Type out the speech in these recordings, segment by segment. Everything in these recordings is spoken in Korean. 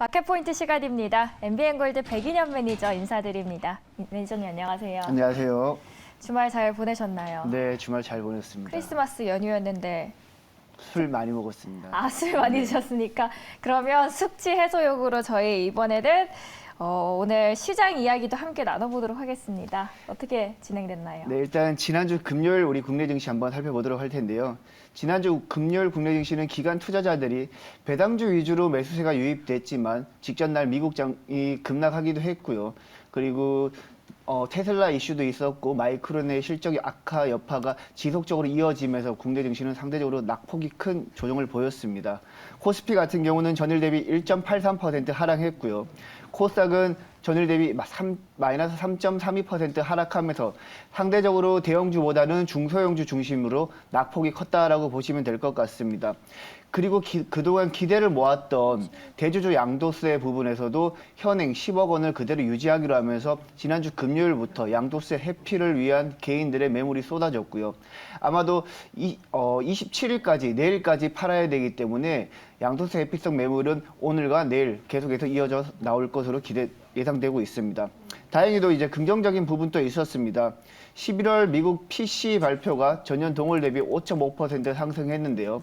마켓포인트 시간입니다. MBN 골드 백인현 매니저 인사드립니다. 매니저님 안녕하세요. 안녕하세요. 주말 잘 보내셨나요? 네, 주말 잘 보냈습니다. 크리스마스 연휴였는데 술 많이 먹었습니다. 아, 술 많이 드셨으니까 그러면 숙취 해소용으로 저희 이번에는 어, 오늘 시장 이야기도 함께 나눠보도록 하겠습니다. 어떻게 진행됐나요? 네, 일단 지난주 금요일 우리 국내 증시 한번 살펴보도록 할 텐데요. 지난주 금요일 국내 증시는 기관 투자자들이 배당주 위주로 매수세가 유입됐지만 직전 날 미국 장이 급락하기도 했고요. 그리고 어, 테슬라 이슈도 있었고 마이크론의 실적이 악화 여파가 지속적으로 이어지면서 국내 증시는 상대적으로 낙폭이 큰 조정을 보였습니다. 코스피 같은 경우는 전일 대비 1.83% 하락했고요. 코스닥은 전일 대비 3, 마이너스 3.32% 하락하면서 상대적으로 대형주보다는 중소형주 중심으로 낙폭이 컸다라고 보시면 될 것 같습니다. 그리고 기- 그동안 기대를 모았던 대주주 양도세 부분에서도 현행 10억 원을 그대로 유지하기로 하면서 지난주 금요일부터 양도세 회피를 위한 개인들의 매물이 쏟아졌고요. 아마도 이, 어, 27일까지 내일까지 팔아야 되기 때문에 양도세 회피성 매물은 오늘과 내일 계속해서 이어져 나올 것으로 기대 예상되고 있습니다. 다행히도 이제 긍정적인 부분도 있었습니다. 11월 미국 PC 발표가 전년 동월 대비 5.5% 상승했는데요.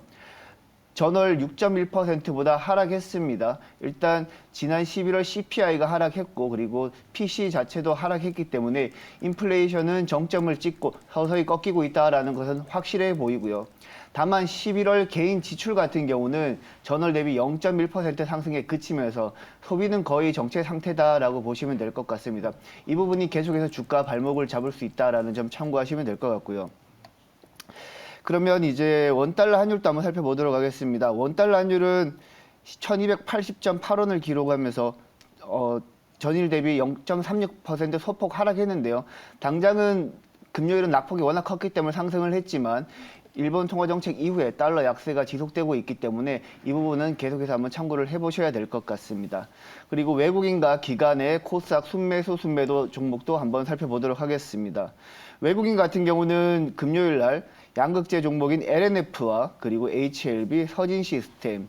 전월 6.1%보다 하락했습니다. 일단 지난 11월 CPI가 하락했고 그리고 PC 자체도 하락했기 때문에 인플레이션은 정점을 찍고 서서히 꺾이고 있다라는 것은 확실해 보이고요. 다만 11월 개인 지출 같은 경우는 전월 대비 0.1% 상승에 그치면서 소비는 거의 정체 상태다라고 보시면 될 것 같습니다. 이 부분이 계속해서 주가 발목을 잡을 수 있다라는 점 참고하시면 될 것 같고요. 그러면 이제 원달러 환율도 한번 살펴보도록 하겠습니다. 원달러 환율은 1280.8원을 기록하면서 어, 전일 대비 0.36% 소폭 하락했는데요. 당장은 금요일은 낙폭이 워낙 컸기 때문에 상승을 했지만 일본 통화 정책 이후에 달러 약세가 지속되고 있기 때문에 이 부분은 계속해서 한번 참고를 해보셔야 될 것 같습니다. 그리고 외국인과 기관의 코스닥 순매수 순매도 종목도 한번 살펴보도록 하겠습니다. 외국인 같은 경우는 금요일 날 양극재 종목인 LNF와 그리고 HLB, 서진 시스템,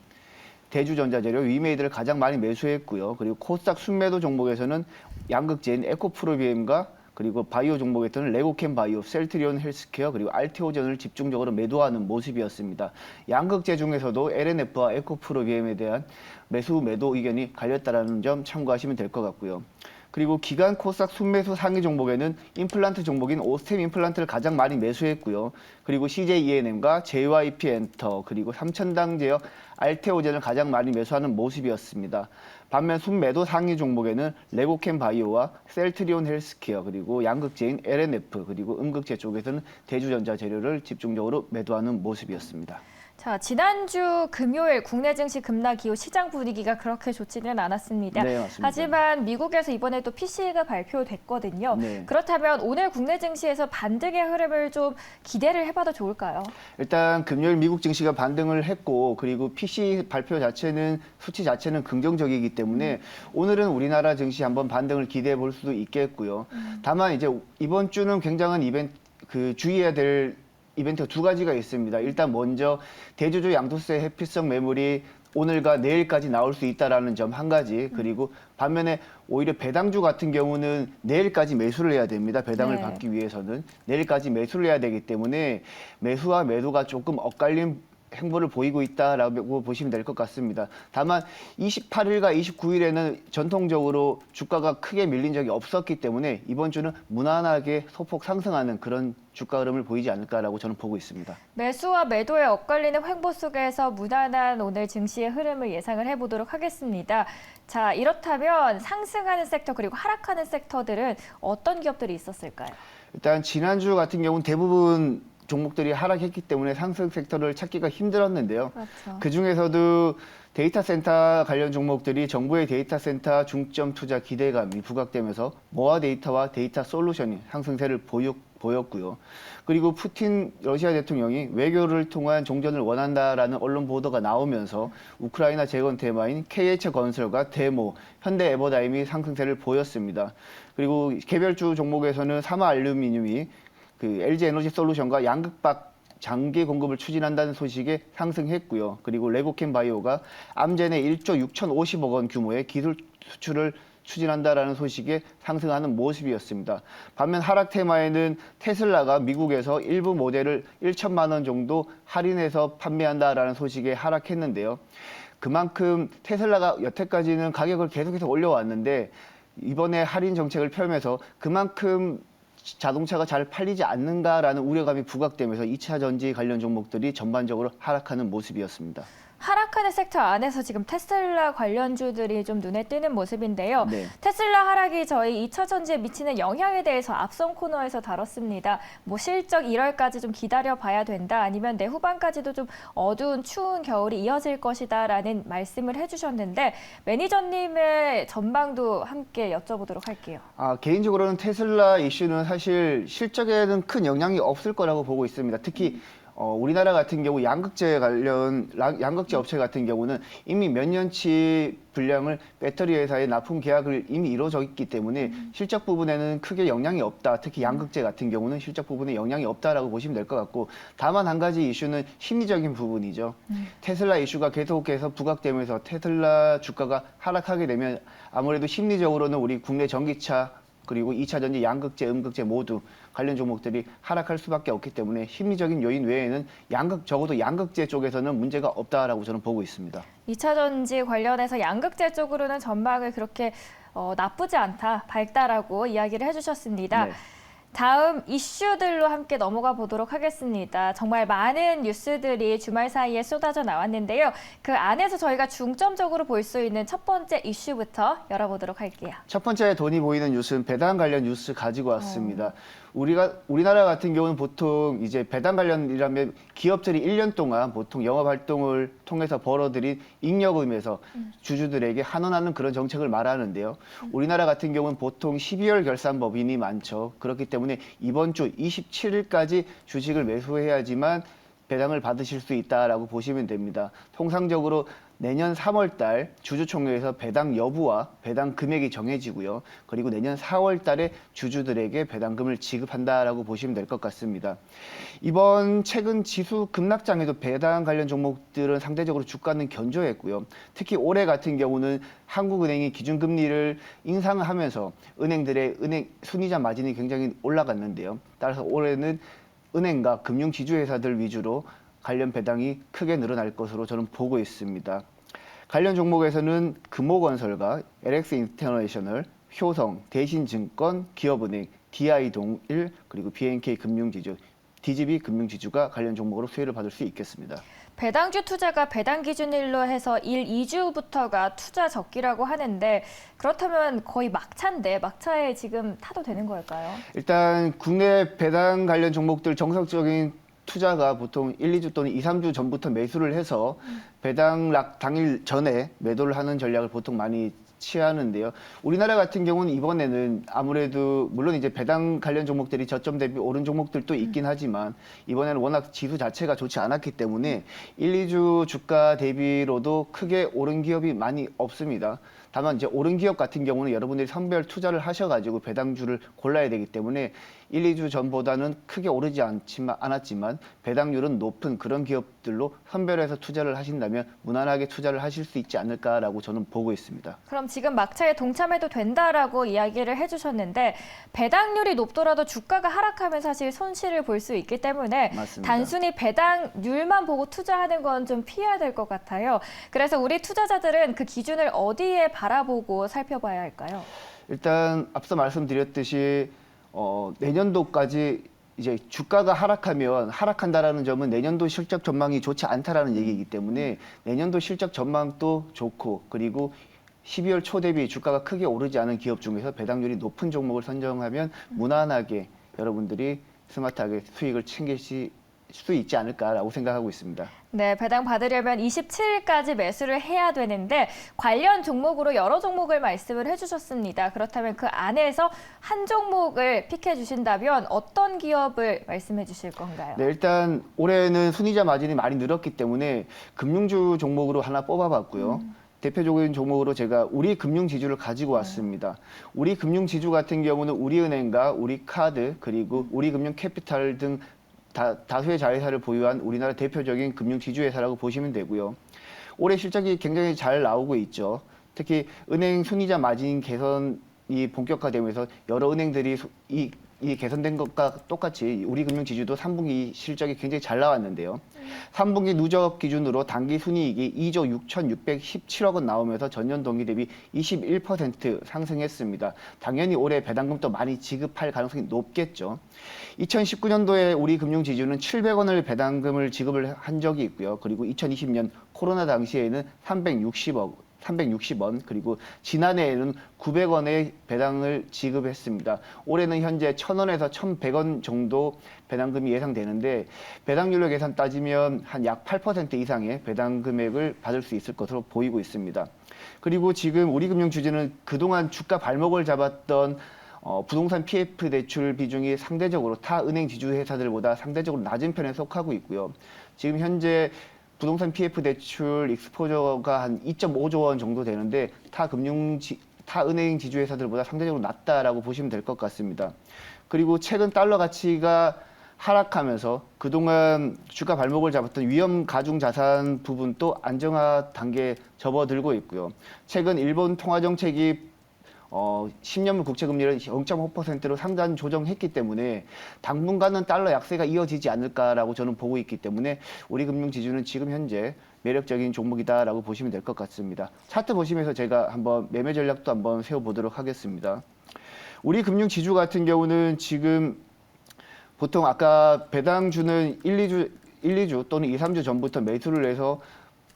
대주전자재료, 위메이드를 가장 많이 매수했고요. 그리고 코스닥 순매도 종목에서는 양극재인 에코프로비엠과 그리고 바이오 종목에서는 레고캠 바이오, 셀트리온 헬스케어 그리고 알테오전을 집중적으로 매도하는 모습이었습니다. 양극재 중에서도 LNF와 에코프로비엠에 대한 매수 매도 의견이 갈렸다라는 점 참고하시면 될 것 같고요. 그리고 기간 코스닥 순매수 상위 종목에는 임플란트 종목인 오스템 임플란트를 가장 많이 매수했고요. 그리고 CJ ENM과 JYP 엔터 그리고 삼천당 제약 알테오젠을 가장 많이 매수하는 모습이었습니다. 반면 순매도 상위 종목에는 레고캠 바이오와 셀트리온 헬스케어 그리고 양극재인 LNF 그리고 음극재 쪽에서는 대주전자 재료를 집중적으로 매도하는 모습이었습니다. 자, 지난주 금요일 국내 증시 급락 이후 시장 분위기가 그렇게 좋지는 않았습니다. 네, 맞습니다. 하지만 미국에서 이번에 또 PC가 발표됐거든요. 네. 그렇다면 오늘 국내 증시에서 반등의 흐름을 좀 기대를 해봐도 좋을까요? 일단 금요일 미국 증시가 반등을 했고 그리고 PC 발표 자체는 수치 자체는 긍정적이기 때문에 오늘은 우리나라 증시 한번 반등을 기대해 볼 수도 있겠고요. 다만 이제 이번 주는 굉장한 이벤트 그 주의해야 될 이벤트가 두 가지가 있습니다. 일단 먼저 대주주 양도세 회피성 매물이 오늘과 내일까지 나올 수 있다라는 점 한 가지 그리고 반면에 오히려 배당주 같은 경우는 내일까지 매수를 해야 됩니다. 배당을 네. 받기 위해서는 내일까지 매수를 해야 되기 때문에 매수와 매도가 조금 엇갈린 행보를 보이고 있다라고 보시면 될 것 같습니다. 다만 28일과 29일에는 전통적으로 주가가 크게 밀린 적이 없었기 때문에 이번 주는 무난하게 소폭 상승하는 그런 주가 흐름을 보이지 않을까라고 저는 보고 있습니다. 매수와 매도에 엇갈리는 횡보 속에서 무난한 오늘 증시의 흐름을 예상을 해보도록 하겠습니다. 자, 이렇다면 상승하는 섹터 그리고 하락하는 섹터들은 어떤 기업들이 있었을까요? 일단 지난주 같은 경우는 대부분 종목들이 하락했기 때문에 상승 섹터를 찾기가 힘들었는데요. 그렇죠. 그 중에서도 데이터 센터 관련 종목들이 정부의 데이터 센터 중점 투자 기대감이 부각되면서 모아 데이터와 데이터 솔루션이 상승세를 보였, 보였고요. 그리고 푸틴 러시아 대통령이 외교를 통한 종전을 원한다라는 언론 보도가 나오면서 우크라이나 재건 테마인 KH 건설과 데모, 현대 에버다임이 상승세를 보였습니다. 그리고 개별주 종목에서는 사마 알루미늄이 그 LG 에너지 솔루션과 양극박 장기 공급을 추진한다는 소식에 상승했고요. 그리고 레고캠 바이오가 암젠의 1조 6,050억 원 규모의 기술 수출을 추진한다라는 소식에 상승하는 모습이었습니다. 반면 하락 테마에는 테슬라가 미국에서 일부 모델을 1천만 원 정도 할인해서 판매한다라는 소식에 하락했는데요. 그만큼 테슬라가 여태까지는 가격을 계속해서 올려왔는데 이번에 할인 정책을 펴면서 그만큼 자동차가 잘 팔리지 않는가라는 우려감이 부각되면서 2차 전지 관련 종목들이 전반적으로 하락하는 모습이었습니다. 하락하는 섹터 안에서 지금 테슬라 관련주들이 좀 눈에 띄는 모습인데요. 네. 테슬라 하락이 저희 2차 전지에 미치는 영향에 대해서 앞선 코너에서 다뤘습니다. 뭐 실적 1월까지 좀 기다려 봐야 된다. 아니면 내 후반까지도 좀 어두운 추운 겨울이 이어질 것이다라는 말씀을 해 주셨는데 매니저님의 전망도 함께 여쭤보도록 할게요. 아, 개인적으로는 테슬라 이슈는 사실 실적에는 큰 영향이 없을 거라고 보고 있습니다. 특히 어, 우리나라 같은 경우 양극재 관련 라- 양극재 업체 같은 경우는 이미 몇 년치 분량을 배터리 회사에 납품 계약을 이미 이루어져 있기 때문에 실적 부분에는 크게 영향이 없다. 특히 양극재 같은 경우는 실적 부분에 영향이 없다라고 보시면 될 것 같고 다만 한 가지 이슈는 심리적인 부분이죠. 테슬라 이슈가 계속해서 부각되면서 테슬라 주가가 하락하게 되면 아무래도 심리적으로는 우리 국내 전기차 그리고 2차 전지 양극재, 음극재 모두 관련 종목들이 하락할 수밖에 없기 때문에 심리적인 요인 외에는 양극 적어도 양극재 쪽에서는 문제가 없다라고 저는 보고 있습니다. 2차 전지 관련해서 양극재 쪽으로는 전망을 그렇게 어, 나쁘지 않다, 밝다라고 이야기를 해주셨습니다. 네. 다음 이슈들로 함께 넘어가 보도록 하겠습니다. 정말 많은 뉴스들이 주말 사이에 쏟아져 나왔는데요. 그 안에서 저희가 중점적으로 볼 수 있는 첫 번째 이슈부터 열어보도록 할게요. 첫 번째 돈이 보이는 뉴스는 배당 관련 뉴스 가지고 왔습니다. 우리가 우리나라 같은 경우는 보통 이제 배당 관련이라면 기업들이 1년 동안 보통 영업 활동을 통해서 벌어들인 잉여금에서 주주들에게 환원하는 그런 정책을 말하는데요. 우리나라 같은 경우는 보통 12월 결산 법인이 많죠. 그렇기 때문에 이번 주 27일까지 주식을 매수해야지만 배당을 받으실 수 있다라고 보시면 됩니다. 통상적으로 내년 3월 달 주주총회에서 배당 여부와 배당 금액이 정해지고요. 그리고 내년 4월 달에 주주들에게 배당금을 지급한다라고 보시면 될 것 같습니다. 이번 최근 지수 급락장에도 배당 관련 종목들은 상대적으로 주가는 견조했고요. 특히 올해 같은 경우는 한국은행이 기준금리를 인상을 하면서 은행들의 은행 순이자 마진이 굉장히 올라갔는데요. 따라서 올해는 은행과 금융 지주회사들 위주로 관련 배당이 크게 늘어날 것으로 저는 보고 있습니다. 관련 종목에서는 금호건설과 LX 인터내셔널, 효성, 대신증권, 기업은행, DI동일 그리고 BNK 금융지주, DGB 금융지주가 관련 종목으로 수혜를 받을 수 있겠습니다. 배당주 투자가 배당 기준일로 해서 1, 2주부터가 투자 적기라고 하는데 그렇다면 거의 막차인데 막차에 지금 타도 되는 걸까요? 일단 국내 배당 관련 종목들 정석적인 투자가 보통 1, 2주 또는 2, 3주 전부터 매수를 해서 배당락 당일 전에 매도를 하는 전략을 보통 많이 취하는데요. 우리나라 같은 경우는 이번에는 아무래도 물론 이제 배당 관련 종목들이 저점 대비 오른 종목들도 있긴 하지만 이번에는 워낙 지수 자체가 좋지 않았기 때문에 1, 2주 주가 대비로도 크게 오른 기업이 많이 없습니다. 다만 이제 오른 기업 같은 경우는 여러분들이 선별 투자를 하셔가지고 배당주를 골라야 되기 때문에 1, 2주 전보다는 크게 오르지 않지만, 않았지만 배당률은 높은 그런 기업 들로 선별해서 투자를 하신다면 무난하게 투자를 하실 수 있지 않을까라고 저는 보고 있습니다. 그럼 지금 막차에 동참해도 된다라고 이야기를 해주셨는데 배당률이 높더라도 주가가 하락하면 사실 손실을 볼 수 있기 때문에 맞습니다. 단순히 배당률만 보고 투자하는 건 좀 피해야 될 것 같아요. 그래서 우리 투자자들은 그 기준을 어디에 바라보고 살펴봐야 할까요? 일단 앞서 말씀드렸듯이 어, 내년도까지 이제 주가가 하락하면 하락한다라는 점은 내년도 실적 전망이 좋지 않다라는 얘기이기 때문에 내년도 실적 전망도 좋고 그리고 12월 초 대비 주가가 크게 오르지 않은 기업 중에서 배당률이 높은 종목을 선정하면 무난하게 여러분들이 스마트하게 수익을 챙기실 수 있지 않을까라고 생각하고 있습니다. 네, 배당 받으려면 27일까지 매수를 해야 되는데 관련 종목으로 여러 종목을 말씀을 해주셨습니다. 그렇다면 그 안에서 한 종목을 픽해 주신다면 어떤 기업을 말씀해 주실 건가요? 네, 일단 올해는 순이자 마진이 많이 늘었기 때문에 금융주 종목으로 하나 뽑아봤고요. 대표적인 종목으로 제가 우리 금융 지주를 가지고 왔습니다. 우리 금융 지주 같은 경우는 우리은행과 우리카드 그리고 우리금융 캐피탈 등 다, 다수의 자회사를 보유한 우리나라 대표적인 금융 지주회사라고 보시면 되고요. 올해 실적이 굉장히 잘 나오고 있죠. 특히 은행 순이자 마진 개선이 본격화되면서 여러 은행들이 소- 이, 이 개선된 것과 똑같이 우리 금융 지주도 3분기 실적이 굉장히 잘 나왔는데요. 3분기 누적 기준으로 단기 순이익이 2조 6,617억 원 나오면서 전년 동기 대비 21% 상승했습니다. 당연히 올해 배당금도 많이 지급할 가능성이 높겠죠. 2019년도에 우리 금융 지주는 700원을 배당금을 지급을 한 적이 있고요. 그리고 2020년 코로나 당시에는 360억 360원 그리고 지난해에는 900원의 배당을 지급했습니다. 올해는 현재 1,000원에서 1,100원 정도 배당금이 예상되는데 배당률로 계산 따지면 한 약 8% 이상의 배당 금액을 받을 수 있을 것으로 보이고 있습니다. 그리고 지금 우리금융 주주는 그동안 주가 발목을 잡았던 어, 부동산 PF 대출 비중이 상대적으로 타 은행 지주 회사들보다 상대적으로 낮은 편에 속하고 있고요. 지금 현재 부동산 PF 대출 익스포저가 한 2.5조 원 정도 되는데 타 금융 지, 타 은행 지주 회사들보다 상대적으로 낮다라고 보시면 될 것 같습니다. 그리고 최근 달러 가치가 하락하면서 그동안 주가 발목을 잡았던 위험 가중 자산 부분도 안정화 단계에 접어들고 있고요. 최근 일본 통화 정책이 어, 10년물 국채 금리를 0.5%로 상단 조정했기 때문에 당분간은 달러 약세가 이어지지 않을까라고 저는 보고 있기 때문에 우리 금융 지주는 지금 현재 매력적인 종목이다라고 보시면 될 것 같습니다. 차트 보시면서 제가 한번 매매 전략도 한번 세워보도록 하겠습니다. 우리 금융 지주 같은 경우는 지금 보통 아까 배당주는 1, 2주 1, 2주 또는 2, 3주 전부터 매수를 해서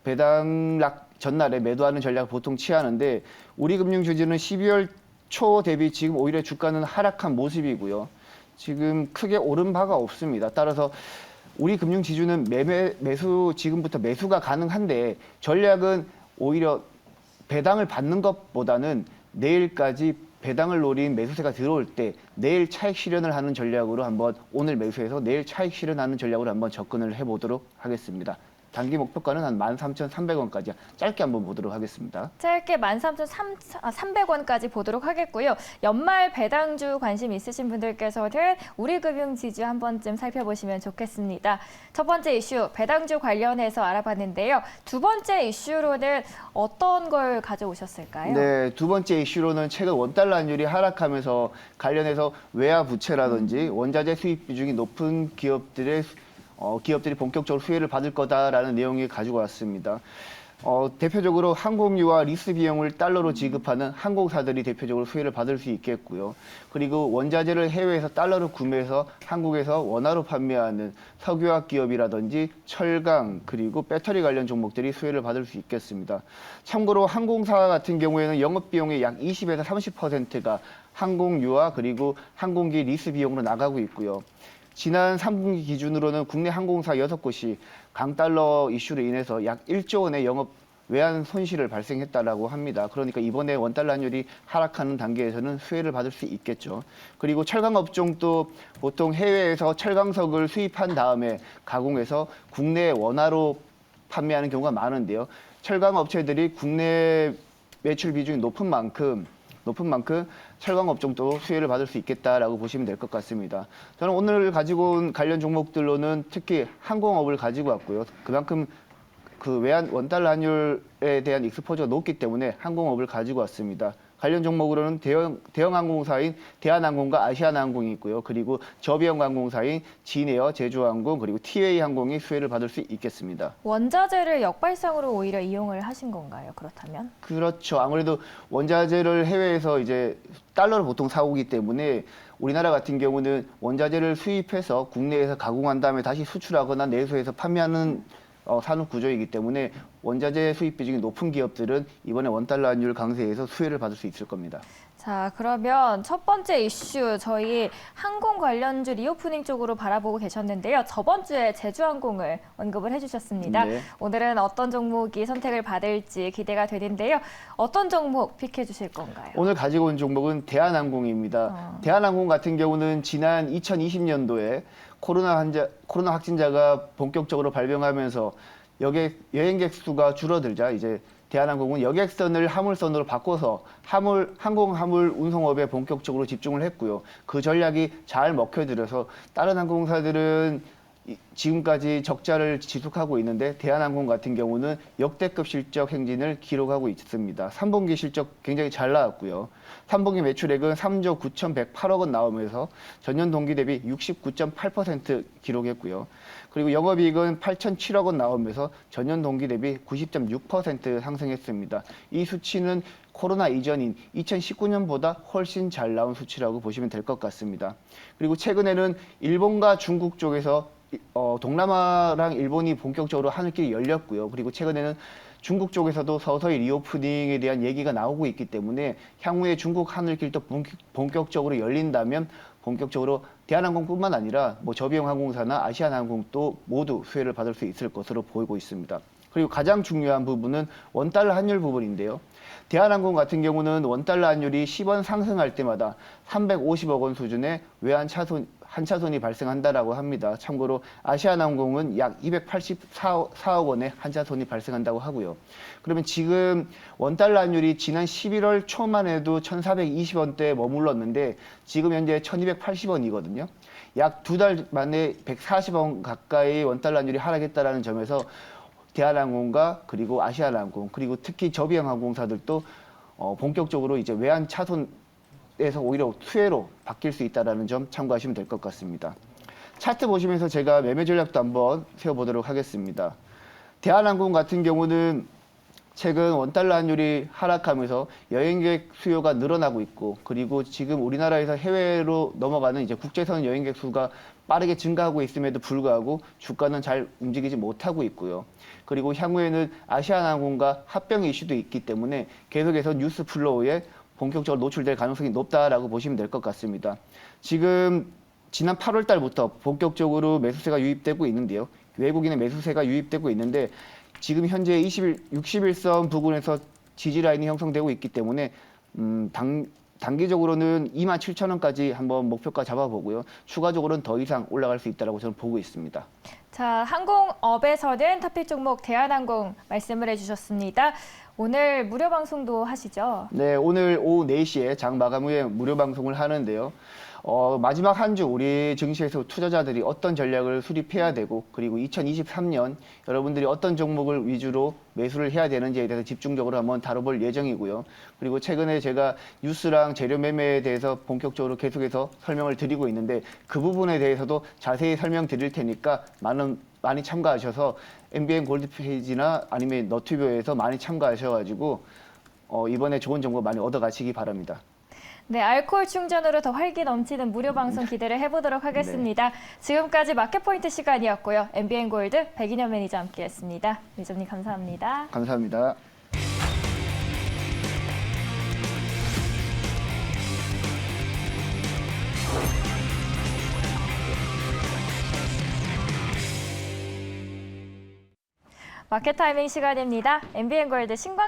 배당락 전날에 매도하는 전략을 보통 취하는데 우리 금융주주는 12월 초 대비 지금 오히려 주가는 하락한 모습이고요. 지금 크게 오른 바가 없습니다. 따라서 우리 금융 지주는 매매 매수 지금부터 매수가 가능한데 전략은 오히려 배당을 받는 것보다는 내일까지 배당을 노린 매수세가 들어올 때 내일 차익 실현을 하는 전략으로 한번 오늘 매수해서 내일 차익 실현하는 전략으로 한번 접근을 해보도록 하겠습니다. 단기 목표가는 한 13,300원까지 짧게 한번 보도록 하겠습니다. 짧게 13,300원까지 보도록 하겠고요. 연말 배당주 관심 있으신 분들께서는 우리금융 지주 한 번쯤 살펴보시면 좋겠습니다. 첫 번째 이슈 배당주 관련해서 알아봤는데요. 두 번째 이슈로는 어떤 걸 가져오셨을까요? 네, 두 번째 이슈로는 최근 원달러 환율이 하락하면서 관련해서 외화 부채라든지 원자재 수입 비중이 높은 기업들의 수- 어, 기업들이 본격적으로 수혜를 받을 거다라는 내용이 가지고 왔습니다. 어, 대표적으로 항공유와 리스 비용을 달러로 지급하는 항공사들이 대표적으로 수혜를 받을 수 있겠고요. 그리고 원자재를 해외에서 달러로 구매해서 한국에서 원화로 판매하는 석유화학 기업이라든지 철강 그리고 배터리 관련 종목들이 수혜를 받을 수 있겠습니다. 참고로 항공사 같은 경우에는 영업 비용의 약 20에서 30%가 항공유와 그리고 항공기 리스 비용으로 나가고 있고요. 지난 3분기 기준으로는 국내 항공사 6곳이 강달러 이슈로 인해서 약 1조 원의 영업 외환 손실을 발생했다라고 합니다. 그러니까 이번에 원달러 환율이 하락하는 단계에서는 수혜를 받을 수 있겠죠. 그리고 철강 업종도 보통 해외에서 철강석을 수입한 다음에 가공해서 국내 원화로 판매하는 경우가 많은데요. 철강 업체들이 국내 매출 비중이 높은 만큼 높은 만큼 철강 업종도 수혜를 받을 수 있겠다라고 보시면 될 것 같습니다. 저는 오늘 가지고 온 관련 종목들로는 특히 항공업을 가지고 왔고요. 그만큼 그 외환 원달러 환율에 대한 익스포저가 높기 때문에 항공업을 가지고 왔습니다. 관련 종목으로는 대형, 대형 항공사인 대한항공과 아시아나항공이 있고요. 그리고 저비용 항공사인 진에어, 제주항공, 그리고 티웨이 항공이 수혜를 받을 수 있겠습니다. 원자재를 역발상으로 오히려 이용을 하신 건가요? 그렇다면? 그렇죠. 아무래도 원자재를 해외에서 이제 달러를 보통 사오기 때문에 우리나라 같은 경우는 원자재를 수입해서 국내에서 가공한 다음에 다시 수출하거나 내수해서 판매하는 어, 산업 구조이기 때문에 원자재 수입 비중이 높은 기업들은 이번에 원달러 환율 강세에서 수혜를 받을 수 있을 겁니다. 자, 그러면 첫 번째 이슈 저희 항공 관련주 리오프닝 쪽으로 바라보고 계셨는데요. 저번 주에 제주항공을 언급을 해주셨습니다. 네. 오늘은 어떤 종목이 선택을 받을지 기대가 되는데요. 어떤 종목 픽해 주실 건가요? 오늘 가지고 온 종목은 대한항공입니다. 어. 대한항공 같은 경우는 지난 2020년도에 코로나 환자, 코로나 확진자가 본격적으로 발병하면서 여객 여행객 수가 줄어들자 이제 대한항공은 여객선을 화물선으로 바꿔서 화물 항공 화물 운송업에 본격적으로 집중을 했고요. 그 전략이 잘 먹혀들어서 다른 항공사들은 이- 지금까지 적자를 지속하고 있는데 대한항공 같은 경우는 역대급 실적 행진을 기록하고 있습니다. 3분기 실적 굉장히 잘 나왔고요. 3분기 매출액은 3조 9,108억 원 나오면서 전년 동기 대비 69.8% 기록했고요. 그리고 영업이익은 8,007억 원 나오면서 전년 동기 대비 90.6% 상승했습니다. 이 수치는 코로나 이전인 2019년보다 훨씬 잘 나온 수치라고 보시면 될 것 같습니다. 그리고 최근에는 일본과 중국 쪽에서 이- 어, 동남아랑 일본이 본격적으로 하늘길이 열렸고요. 그리고 최근에는 중국 쪽에서도 서서히 리오프닝에 대한 얘기가 나오고 있기 때문에 향후에 중국 하늘길도 본격- 본격적으로 열린다면 본격적으로 대한항공뿐만 아니라 뭐 저비용항공사나 아시아나항공도 모두 수혜를 받을 수 있을 것으로 보이고 있습니다. 그리고 가장 중요한 부분은 원달러 환율 부분인데요. 대한항공 같은 경우는 원달러 환율이 10원 상승할 때마다 350억 원 수준의 외환 차손 한차손이 발생한다라고 합니다. 참고로 아시아나항공은 약 284억 원의 한차손이 발생한다고 하고요. 그러면 지금 원달러 환율이 지난 11월 초만 해도 1,420원대에 머물렀는데 지금 현재 1,280원이거든요. 약 두 달 만에 140원 가까이 원달러 환율이 하락했다라는 점에서 대한항공과 그리고 아시아나항공 그리고 특히 저비형 항공사들도 어, 본격적으로 이제 외환 차손 에서 오히려 수혜로 바뀔 수 있다라는 점 참고하시면 될 것 같습니다. 차트 보시면서 제가 매매 전략도 한번 세워보도록 하겠습니다. 대한항공 같은 경우는 최근 원달러 환율이 하락하면서 여행객 수요가 늘어나고 있고 그리고 지금 우리나라에서 해외로 넘어가는 이제 국제선 여행객 수가 빠르게 증가하고 있음에도 불구하고 주가는 잘 움직이지 못하고 있고요. 그리고 향후에는 아시아나항공과 합병 이슈도 있기 때문에 계속해서 뉴스 플로우에 본격적으로 노출될 가능성이 높다라고 보시면 될 것 같습니다. 지금 지난 8월 달부터 본격적으로 매수세가 유입되고 있는데요. 외국인의 매수세가 유입되고 있는데 지금 현재 21, 61선 부근에서 지지 라인이 형성되고 있기 때문에 음, 당, 단기적으로는 2만 7천 원까지 한번 목표가 잡아보고요. 추가적으로는 더 이상 올라갈 수 있다고 저는 보고 있습니다. 자, 항공업에서는 타픽 종목 대한항공 말씀을 해주셨습니다. 오늘 무료 방송도 하시죠? 네, 오늘 오후 4시에 장 마감 후에 무료 방송을 하는데요. 어, 마지막 한 주 우리 증시에서 투자자들이 어떤 전략을 수립해야 되고 그리고 2023년 여러분들이 어떤 종목을 위주로 매수를 해야 되는지에 대해서 집중적으로 한번 다뤄볼 예정이고요. 그리고 최근에 제가 뉴스랑 재료 매매에 대해서 본격적으로 계속해서 설명을 드리고 있는데 그 부분에 대해서도 자세히 설명드릴 테니까 많은 많이 참가하셔서 MBN 골드 페이지나 아니면 너튜브에서 많이 참가하셔가지고 어, 이번에 좋은 정보 많이 얻어가시기 바랍니다. 네, 알코올 충전으로 더 활기 넘치는 무료 방송 기대를 해보도록 하겠습니다. 지금까지 마켓포인트 시간이었고요. MBN 골드 백인현 매니저 함께했습니다. 매니저님 감사합니다. 감사합니다. 마켓 타이밍 시간입니다. MBN 골드 신광